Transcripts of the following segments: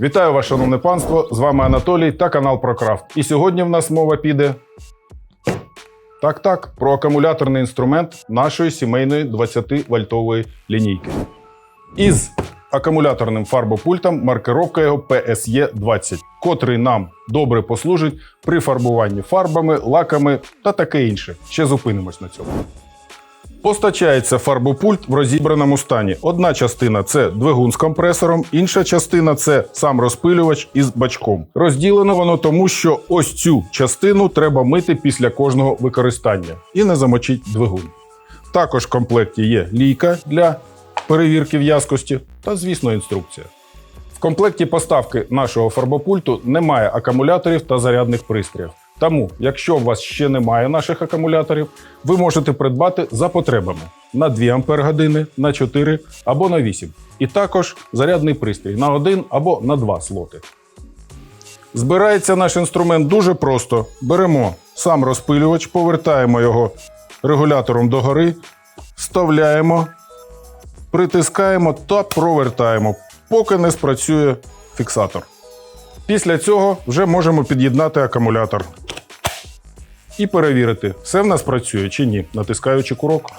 Вітаю вас, шановне панство! З вами Анатолій та канал ProCraft. І сьогодні в нас мова піде. Так, так, про акумуляторний інструмент нашої сімейної 20-вольтової лінійки. Із акумуляторним фарбопультом маркировка його PSE 20, котрий нам добре послужить при фарбуванні фарбами, лаками та таке інше. Ще зупинимось на цьому. Постачається фарбопульт в розібраному стані. Одна частина це двигун з компресором, інша частина це сам розпилювач із бачком. Розділено воно тому, що ось цю частину треба мити після кожного використання і не замочить двигун. Також в комплекті є лійка для перевірки в'язкості та, звісно, інструкція. В комплекті поставки нашого фарбопульту немає акумуляторів та зарядних пристроїв. Тому, якщо у вас ще немає наших акумуляторів, ви можете придбати за потребами на 2 Ампер на 4 або на 8. І також зарядний пристрій на 1 або на 2 слоти. Збирається наш інструмент дуже просто. Беремо сам розпилювач, повертаємо його регулятором догори, вставляємо, притискаємо та провертаємо, поки не спрацює фіксатор. Після цього вже можемо під'єднати акумулятор і перевірити, все в нас працює чи ні, натискаючи курок.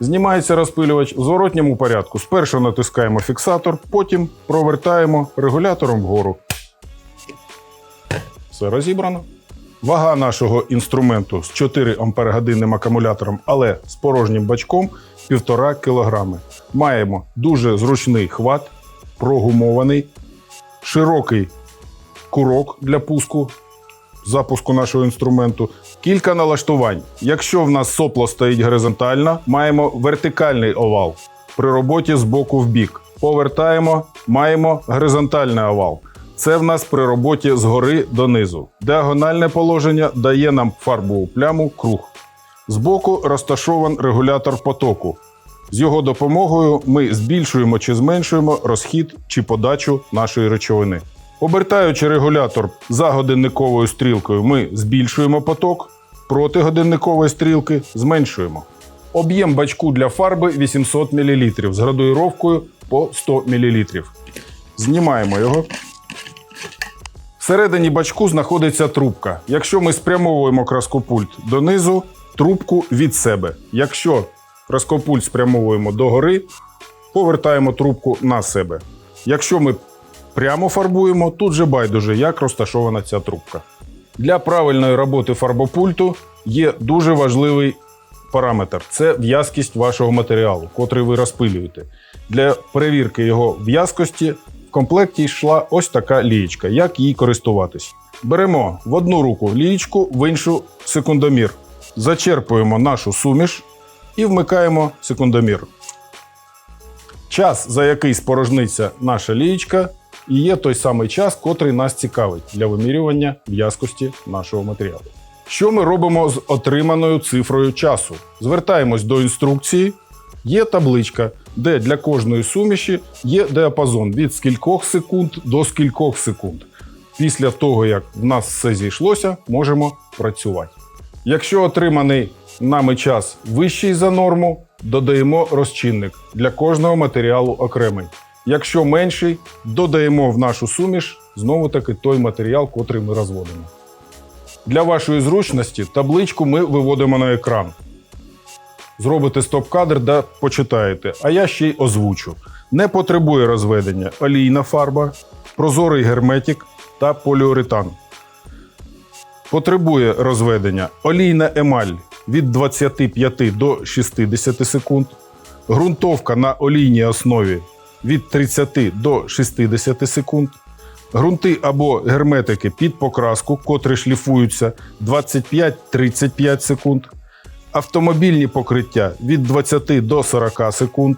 Знімається розпилювач в зворотньому порядку. Спершу натискаємо фіксатор, потім провертаємо регулятором вгору. Все розібрано. Вага нашого інструменту з 4 Ампер-годинним акумулятором, але з порожнім бачком 1,5 кг. Маємо дуже зручний хват, прогумований, широкий курок для пуску, запуску нашого інструменту, кілька налаштувань. Якщо в нас сопло стоїть горизонтально, маємо вертикальний овал при роботі з боку в бік. Повертаємо, маємо горизонтальний овал. Це в нас при роботі згори донизу. Діагональне положення дає нам фарбову пляму круг. Збоку розташований регулятор потоку. З його допомогою ми збільшуємо чи зменшуємо розхід чи подачу нашої речовини. Обертаючи регулятор за годинниковою стрілкою, ми збільшуємо поток, проти годинникової стрілки зменшуємо. Об'єм бачку для фарби 800 мл з градуїровкою по 100 мл. Знімаємо його. Всередині бачку знаходиться трубка. Якщо ми спрямовуємо краскопульт донизу, трубку від себе. Якщо краскопульт спрямовуємо догори, повертаємо трубку на себе. Якщо ми прямо фарбуємо, тут же байдуже, як розташована ця трубка. Для правильної роботи фарбопульту є дуже важливий параметр це в'язкість вашого матеріалу, котрий ви розпилюєте. Для перевірки його в'язкості в комплекті йшла ось така лієчка. Як їй користуватись? Беремо в одну руку лієчку, в іншу секундомір. Зачерпуємо нашу суміш і вмикаємо секундомір. Час, за який спорожниться наша лієчка, і є той самий час, котрий нас цікавить для вимірювання в'язкості нашого матеріалу. Що ми робимо з отриманою цифрою часу? Звертаємось до інструкції. Є табличка, де для кожної суміші є діапазон від скількох секунд до скількох секунд. Після того, як в нас все зійшлося, можемо працювати. Якщо отриманий нами час вищий за норму, додаємо розчинник для кожного матеріалу окремий. Якщо менший, додаємо в нашу суміш знову таки той матеріал, котрий ми розводимо. Для вашої зручності табличку ми виводимо на екран. Зробите стоп-кадр да почитаєте, а я ще й озвучу. Не потребує розведення олійна фарба, прозорий герметик та поліуретан. Потребує розведення олійна емаль від 25 до 60 секунд, ґрунтовка на олійній основі від 30 до 60 секунд, ґрунти або герметики під покраску, котрі шліфуються 25-35 секунд, автомобільні покриття від 20 до 40 секунд,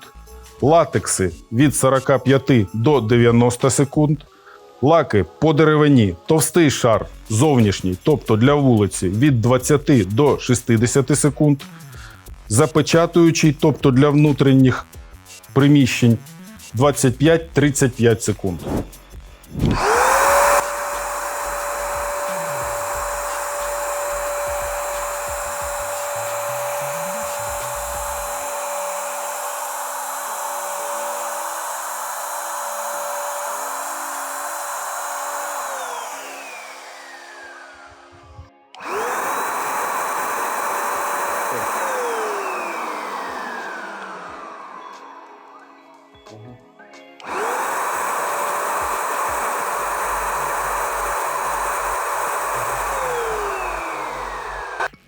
латекси від 45 до 90 секунд, лаки по деревині, товстий шар зовнішній, тобто для вулиці від 20 до 60 секунд, запечатуючий, тобто для внутрішніх приміщень 25-35 секунд.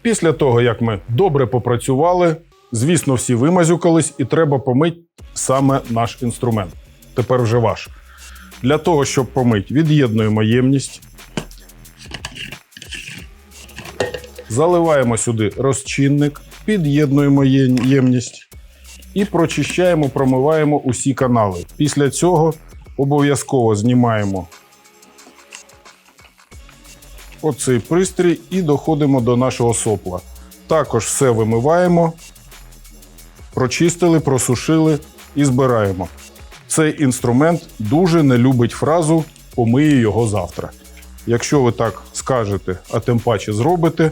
Після того, як ми добре попрацювали, звісно, всі вимазюкались, і треба помити саме наш інструмент. Тепер вже ваш. Для того, щоб помити, від'єднуємо ємність. Заливаємо сюди розчинник, під'єднуємо ємність і прочищаємо, промиваємо усі канали. Після цього обов'язково знімаємо оцей пристрій і доходимо до нашого сопла. Також все вимиваємо, прочистили, просушили і збираємо. Цей інструмент дуже не любить фразу помию його завтра. Якщо ви так скажете, а тим паче зробите,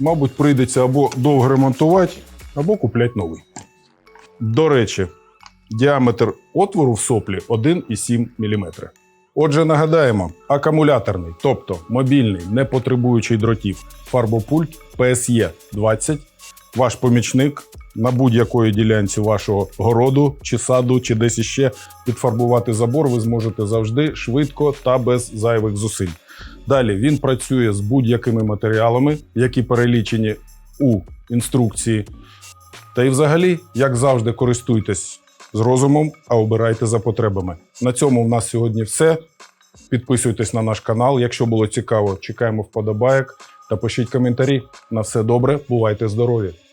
мабуть, прийдеться або довго ремонтувати, або купляти новий. До речі, діаметр отвору в соплі 1,7 мм. Отже, нагадаємо, акумуляторний, тобто мобільний, не потребуючий дротів, фарбопульт PSE 20, ваш помічник на будь-якої ділянці вашого городу чи саду, чи десь іще підфарбувати забор ви зможете завжди швидко та без зайвих зусиль. Далі він працює з будь-якими матеріалами, які перелічені у інструкції. Та й взагалі, як завжди, користуйтесь з розумом, а обирайте за потребами. На цьому в нас сьогодні все. Підписуйтесь на наш канал. Якщо було цікаво, чекаємо вподобайок та пишіть коментарі. На все добре, бувайте здорові!